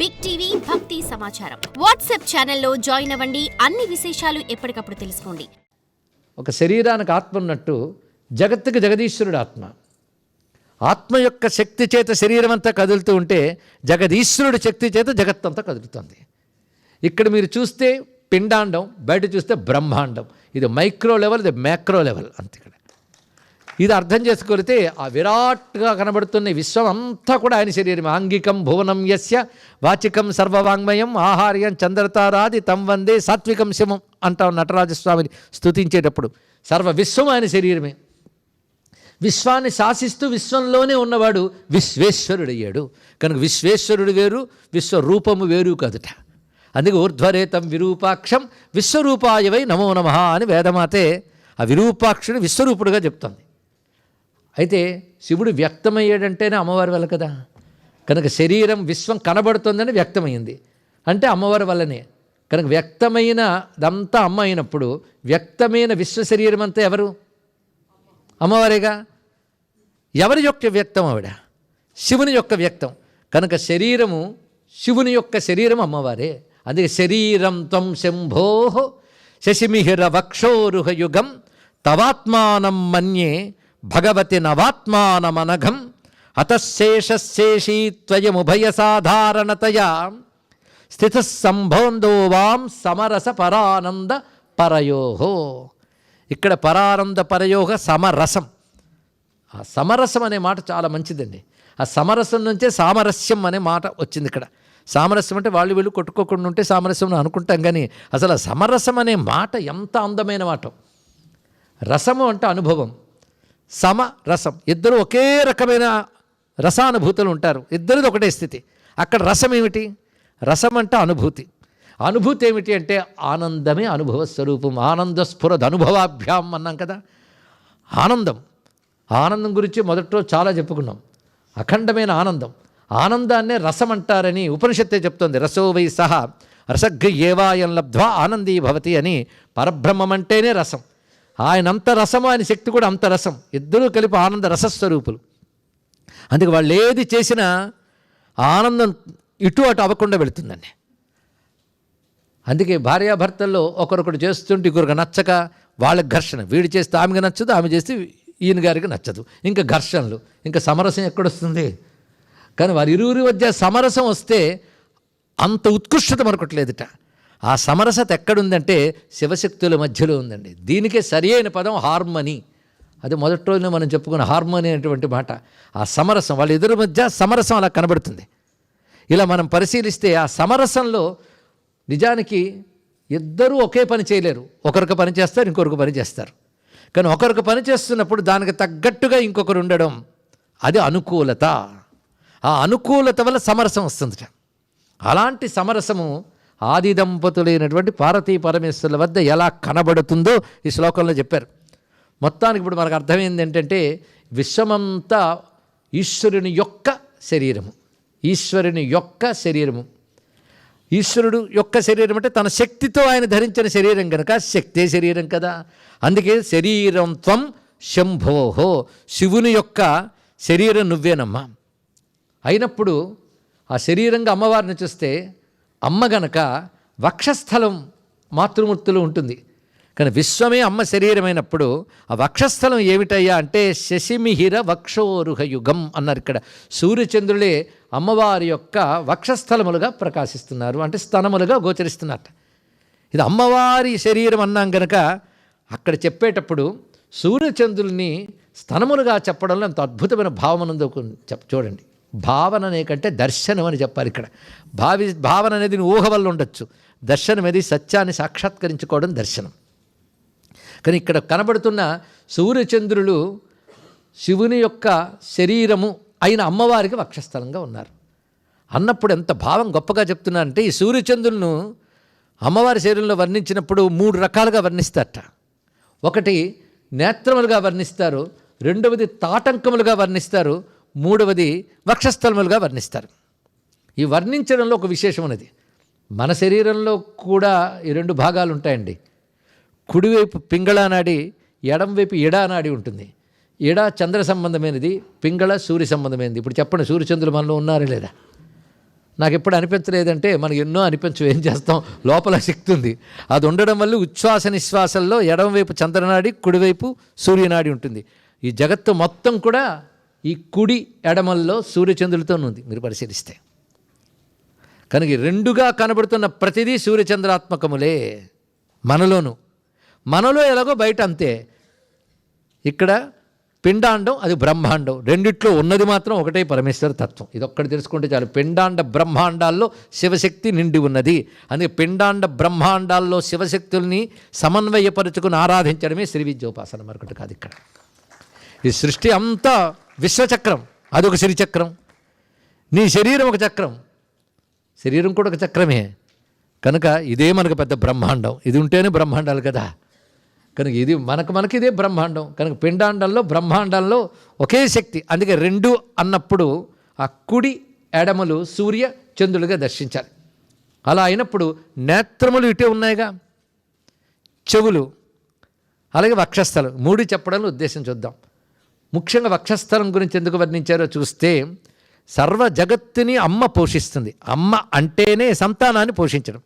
Big TV భక్తి సమాచారం WhatsApp ఛానల్లో జాయిన్ అవ్వండి. అన్ని విశేషాలు ఎప్పటికప్పుడు తెలుసుకోండి. ఒక శరీరానికి ఆత్మ ఉన్నట్టు జగత్తుకు జగదీశ్వరుడు ఆత్మ. ఆత్మ యొక్క శక్తి చేత శరీరం అంతా కదులుతూ ఉంటే జగదీశ్వరుడి శక్తి చేత జగత్తంతా కదులుతుంది. ఇక్కడ మీరు చూస్తే పిండాండం బయట చూస్తే బ్రహ్మాండం. ఇది మైక్రో లెవెల్ ఇది మ్యాక్రో లెవెల్ అంతే ఇక్కడ. ఇది అర్థం చేసుకోలితే ఆ విరాట్గా కనబడుతున్న విశ్వం అంతా కూడా ఆయన శరీరం ఆంగికం భువనం యస్య వాచికం సర్వవాంగ్మయం ఆహార్యం చంద్రతారాది తం వందే సాత్వికం శమం అంటాం నటరాజస్వామిని స్థుతించేటప్పుడు సర్వ విశ్వం ఆయన శరీరమే. విశ్వాన్ని శాసిస్తూ విశ్వంలోనే ఉన్నవాడు విశ్వేశ్వరుడయ్యాడు. కనుక విశ్వేశ్వరుడు వేరు విశ్వరూపము వేరు కదుట. అందుకే ఊర్ధ్వరేతం విరూపాక్షం విశ్వరూపాయవై నమో నమ అని వేదమాతే ఆ విరూపాక్షుని విశ్వరూపుడుగా చెప్తుంది. అయితే శివుడు వ్యక్తమయ్యాడంటేనే అమ్మవారి వల్ల కదా. కనుక శరీరం విశ్వం కనబడుతుందని వ్యక్తమైంది అంటే అమ్మవారి వల్లనే. కనుక వ్యక్తమైన దంతా అమ్మ అయినప్పుడు వ్యక్తమైన విశ్వ శరీరం అంతా ఎవరు? అమ్మవారేగా? ఎవరి యొక్క వ్యక్తం ఆవిడ? శివుని యొక్క వ్యక్తం. కనుక శరీరము శివుని యొక్క శరీరం అమ్మవారే. అందుకే శరీరం త్వం శంభో శశిమిహిర వక్షోరుహ యుగం తవాత్మానం మన్యే భగవతి నవాత్మానమనఘం అతశేషశేషీ త్వయముభయ స్థిత సంభోందో వాం సమరస పరానంద పరయోహో. ఇక్కడ పరానంద పరయోహ సమరసం. ఆ సమరసం అనే మాట చాలా మంచిదండి. ఆ సమరసం నుంచే సామరస్యం అనే మాట వచ్చింది ఇక్కడ. సామరస్యం అంటే వాళ్ళు వీళ్ళు కొట్టుకోకుండా ఉంటే సామరస్యం అనుకుంటాం కానీ అసలు సమరసం అనే మాట ఎంత అందమైన మాట. రసము అంటే అనుభవం. సమ రసం ఇద్దరు ఒకే రకమైన రసానుభూతులు ఉంటారు. ఇద్దరిది ఒకటే స్థితి. అక్కడ రసం ఏమిటి? రసం అంటే అనుభూతి. అనుభూతి ఏమిటి అంటే ఆనందమే అనుభవ స్వరూపం. ఆనంద స్ఫురద్ అనుభవాభ్యాం అన్నాం కదా. ఆనందం. ఆనందం గురించి మొదట్లో చాలా చెప్పుకున్నాం. అఖండమైన ఆనందం. ఆనందాన్నే రసం అంటారని ఉపనిషత్తే చెప్తోంది. రసో వై సహా రసగ్రి ఏవాయం లబ్ధ్వా ఆనందీ భవతి అని పరబ్రహ్మం అంటేనే రసం. ఆయన అంత రసము ఆయన శక్తి కూడా అంత రసం. ఇద్దరూ కలిపి ఆనంద రసస్వరూపులు. అందుకే వాళ్ళు ఏది చేసినా ఆనందం ఇటు అటు అవ్వకుండా వెళుతుందండి. అందుకే భార్యాభర్తల్లో ఒకరొకరు చేస్తుంటే ఇంకొకరికి నచ్చక వాళ్ళకి ఘర్షణ. వీడు చేస్తే ఆమెకి నచ్చదు ఆమె చేస్తే ఈయన గారికి నచ్చదు. ఇంకా ఘర్షణలు ఇంకా సమరసం ఎక్కడొస్తుంది? కానీ వారి ఇరువురి మధ్య సమరసం వస్తే అంత ఉత్కృష్టత మరొకట్లేదుట ఆ సమరసత ఎక్కడుందంటే శివశక్తుల మధ్యలో ఉందండి. దీనికే సరియైన పదం హార్మనీ. అది మొదటి రోజున మనం చెప్పుకున్న హార్మోని అనేటువంటి మాట. ఆ సమరసం వాళ్ళ ఇద్దరి మధ్య సమరసం అలా కనబడుతుంది. ఇలా మనం పరిశీలిస్తే ఆ సమరసంలో నిజానికి ఇద్దరూ ఒకే పని చేయలేరు. ఒకరికి పని చేస్తారు ఇంకొకరికి పని చేస్తారు. కానీ ఒకరికి పని చేస్తున్నప్పుడు దానికి తగ్గట్టుగా ఇంకొకరు ఉండడం అది అనుకూలత. ఆ అనుకూలత వల్ల సమరసం వస్తుందట. అలాంటి సమరసము ఆది దంపతులైనటువంటి పార్వతీ పరమేశ్వరుల వద్ద ఎలా కనబడుతుందో ఈ శ్లోకంలో చెప్పారు. మొత్తానికి ఇప్పుడు మనకు అర్థమైంది ఏంటంటే విశ్వమంతా ఈశ్వరుని యొక్క శరీరము. ఈశ్వరుని యొక్క శరీరము. ఈశ్వరుడు యొక్క శరీరం అంటే తన శక్తితో ఆయన ధరించిన శరీరం కనుక శక్తే శరీరం కదా. అందుకే శరీరం త్వం శంభోహో శివుని యొక్క శరీరం నువ్వేనమ్మా. అయినప్పుడు ఆ శరీరంగా అమ్మవారిని చూస్తే అమ్మ గనక వక్షస్థలం మాతృమూర్తిలో ఉంటుంది. కానీ విశ్వమే అమ్మ శరీరమైనప్పుడు ఆ వక్షస్థలం ఏమిటయ్యా అంటే శశిమిహిర వక్షోరుహ యుగం అన్నారు ఇక్కడ. సూర్యచంద్రులే అమ్మవారి యొక్క వక్షస్థలములుగా ప్రకాశిస్తున్నారు. అంటే స్థనములుగా గోచరిస్తున్నట్ట. ఇది అమ్మవారి శరీరం అన్నాం గనక అక్కడ చెప్పేటప్పుడు సూర్యచంద్రుల్ని స్థనములుగా చెప్పడంలో ఎంత అద్భుతమైన భావన ఉందో చెప్ చూడండి. భావన అనే కంటే దర్శనం అని చెప్పాలి ఇక్కడ. భావి భావన అనేది ఊహ వల్ల ఉండొచ్చు. దర్శనం అనేది సత్యాన్ని సాక్షాత్కరించుకోవడం దర్శనం. కానీ ఇక్కడ కనబడుతున్న సూర్యచంద్రులు శివుని యొక్క శరీరము అయిన అమ్మవారికి వక్షస్థలంగా ఉన్నారు. అన్నప్పుడు ఎంత భావం గొప్పగా చెప్తున్నారంటే ఈ సూర్యచంద్రులను అమ్మవారి శరీరంలో వర్ణించినప్పుడు మూడు రకాలుగా వర్ణిస్తారట. ఒకటి నేత్రములుగా వర్ణిస్తారు రెండవది తాటంకములుగా వర్ణిస్తారు మూడవది వక్షస్థలములుగా వర్ణిస్తారు. ఈ వర్ణించడంలో ఒక విశేషం ఉన్నది. మన శరీరంలో కూడా ఈ రెండు భాగాలు ఉంటాయండి. కుడివైపు పింగళ నాడి ఎడంవైపు ఎడా నాడి ఉంటుంది. ఎడ చంద్ర సంబంధమైనది పింగళ సూర్య సంబంధమైనది. ఇప్పుడు చెప్పండి సూర్యచంద్రులు మనలో ఉన్నారా లేదా? నాకు ఎప్పుడు అనిపించలేదంటే మనకి ఎన్నో అనిపించు ఏం చేస్తాం? లోపల శక్తి ఉంది. అది ఉండడం వల్ల ఉచ్ఛ్వాస నిశ్వాసంలో ఎడమవైపు చంద్రనాడి కుడివైపు సూర్యనాడి ఉంటుంది. ఈ జగత్తు మొత్తం కూడా ఈ కుడి ఎడమల్లో సూర్యచంద్రులతో ఉంది. మీరు పరిశీలిస్తే. కనుక రెండుగా కనబడుతున్న ప్రతిదీ సూర్యచంద్రాత్మకములే మనలోను. మనలో ఎలాగో బయట అంతే. ఇక్కడ పిండాండం అది బ్రహ్మాండం. రెండిట్లో ఉన్నది మాత్రం ఒకటే పరమేశ్వర తత్వం. ఇది ఒక్కటి తెలుసుకుంటే చాలు. పిండాండ బ్రహ్మాండాల్లో శివశక్తి నిండి ఉన్నది. అందుకే పిండాండ బ్రహ్మాండాల్లో శివశక్తుల్ని సమన్వయపరుచుకుని ఆరాధించడమే శ్రీ విద్యోపాసన మరొకటి కాదు ఇక్కడ. ఈ సృష్టి అంతా విశ్వచక్రం. అదొక శ్రీచక్రం నీ శరీరం ఒక చక్రం. శరీరం కూడా ఒక చక్రమే. కనుక ఇదే మనకు పెద్ద బ్రహ్మాండం. ఇది ఉంటేనే బ్రహ్మాండాలు కదా. కనుక ఇది మనకు మనకి ఇదే బ్రహ్మాండం. కనుక పిండాండంలో బ్రహ్మాండంలో ఒకే శక్తి. అందుకే రెండు అన్నప్పుడు ఆ కుడి ఎడమలు సూర్య చంద్రులుగా దర్శించాలి. అలా అయినప్పుడు నేత్రములు ఇటే ఉన్నాయిగా. చెవులు అలాగే వక్షస్థలం. మూడు చెప్పడంలో ఉద్దేశం చూద్దాం. ముఖ్యంగా వక్షస్థలం గురించి ఎందుకు వర్ణించారో చూస్తే సర్వ జగత్తుని అమ్మ పోషిస్తుంది. అమ్మ అంటేనే సంతానాన్ని పోషించడం.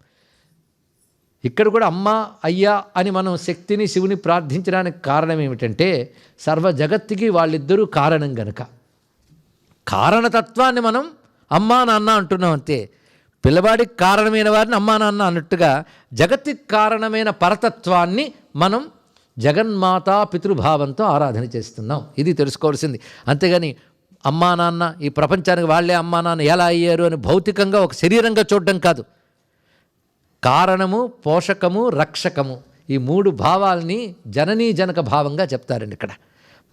ఇక్కడ కూడా అమ్మ అయ్యా అని మనం శక్తిని శివుని ప్రార్థించడానికి కారణం ఏమిటంటే సర్వ జగత్తుకి వాళ్ళిద్దరూ కారణం గనుక. కారణతత్వాన్ని మనం అమ్మా నాన్న అంటున్నాం అంతే. పిల్లవాడికి కారణమైన వారిని అమ్మా నాన్న అన్నట్టుగా జగత్తుకి కారణమైన పరతత్వాన్ని మనం జగన్మాత పితృభావంతో ఆరాధన చేస్తున్నాం. ఇది తెలుసుకోవాల్సింది. అంతేగాని అమ్మా నాన్న ఈ ప్రపంచానికి వాళ్ళే అమ్మా నాన్న ఎలా అయ్యారు అని భౌతికంగా ఒక శరీరంగా చూడడం కాదు. కారణము పోషకము రక్షకము ఈ మూడు భావాల్ని జననీ జనక భావంగా చెప్తారండి ఇక్కడ.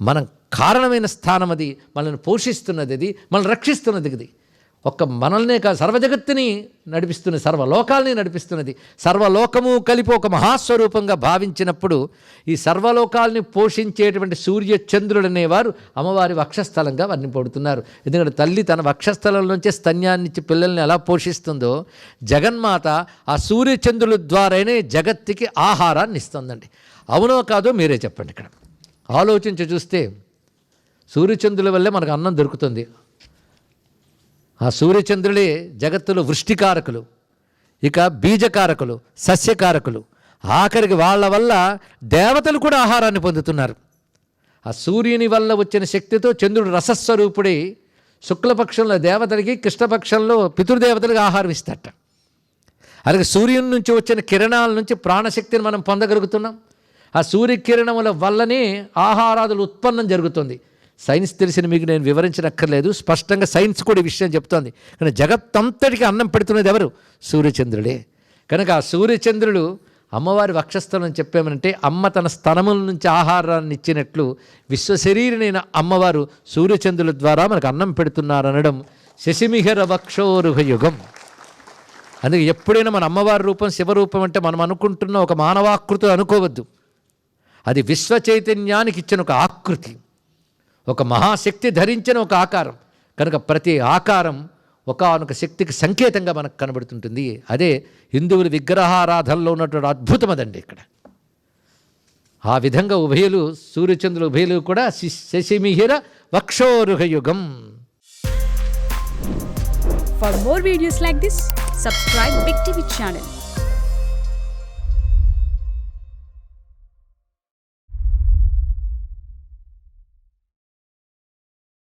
మనం కారణమైన స్థానం అది మనల్ని పోషిస్తున్నది అది మనల్ని రక్షిస్తున్నది ఇది ఒక్క మనల్నే కాదు సర్వజగత్తుని నడిపిస్తున్న సర్వలోకాల్ని నడిపిస్తున్నది. సర్వలోకము కలిపి ఒక మహాస్వరూపంగా భావించినప్పుడు ఈ సర్వలోకాల్ని పోషించేటువంటి సూర్య చంద్రుడు అనేవారు అమ్మవారి వక్షస్థలంగా వర్ణింపబడుతున్నారు. ఎందుకంటే తల్లి తన వక్షస్థలం నుంచే స్తన్యాన్నిచ్చి పిల్లల్ని ఎలా పోషిస్తుందో జగన్మాత ఆ సూర్యచంద్రుల ద్వారానే జగత్తుకి ఆహారాన్ని ఇస్తుందండి. అవునో కాదో మీరే చెప్పండి ఇక్కడ. ఆలోచించి చూస్తే సూర్యచంద్రుల వల్లే మనకు అన్నం దొరుకుతుంది. ఆ సూర్యచంద్రులే జగత్తులో వృష్టికారకులు ఇక బీజకారకులు సస్యకారకులు. ఆఖరికి వాళ్ళ వల్ల దేవతలు కూడా ఆహారాన్ని పొందుతున్నారు. ఆ సూర్యుని వల్ల వచ్చిన శక్తితో చంద్రుడు రసస్వరూపుడై శుక్లపక్షంలో దేవతలకి కృష్ణపక్షంలో పితృదేవతలకు ఆహారం ఇస్తాట అలాగే సూర్యుని నుంచి వచ్చిన కిరణాల నుంచి ప్రాణశక్తిని మనం పొందగలుగుతున్నాం. ఆ సూర్యకిరణముల వల్లనే ఆహారాదులు ఉత్పన్నం జరుగుతుంది. సైన్స్ తెలిసిన మీకు నేను వివరించనక్కర్లేదు. స్పష్టంగా సైన్స్ కూడా ఈ విషయం చెప్తోంది. కానీ జగత్తంతటికి అన్నం పెడుతున్నది ఎవరు? సూర్యచంద్రుడే. కనుక ఆ సూర్యచంద్రుడు అమ్మవారి వక్షస్థలం చెప్పామనంటే అమ్మ తన స్థనముల నుంచి ఆహారాన్ని ఇచ్చినట్లు విశ్వశరీరనైన అమ్మవారు సూర్యచంద్రుల ద్వారా మనకు అన్నం పెడుతున్నారనడం శశిమిహర వక్షోరుహ యుగం అందుకే ఎప్పుడైనా మన అమ్మవారి రూపం శివరూపం అంటే మనం అనుకుంటున్న ఒక మానవాకృతి అనుకోవద్దు. అది విశ్వ చైతన్యానికి ఇచ్చిన ఒక ఆకృతి. ఒక మహాశక్తి ధరించిన ఒక ఆకారం. కనుక ప్రతి ఆకారం ఒకనొక శక్తికి సంకేతంగా మనకు కనబడుతుంటుంది. అదే హిందువుల విగ్రహారాధనలో ఉన్నటువంటి అద్భుతం అదండి ఇక్కడ. ఆ విధంగా ఉభయలు సూర్యచంద్రుల ఉభయలు కూడా శశిమిహిర వక్షోరుహ for more videos like this subscribe big TV channel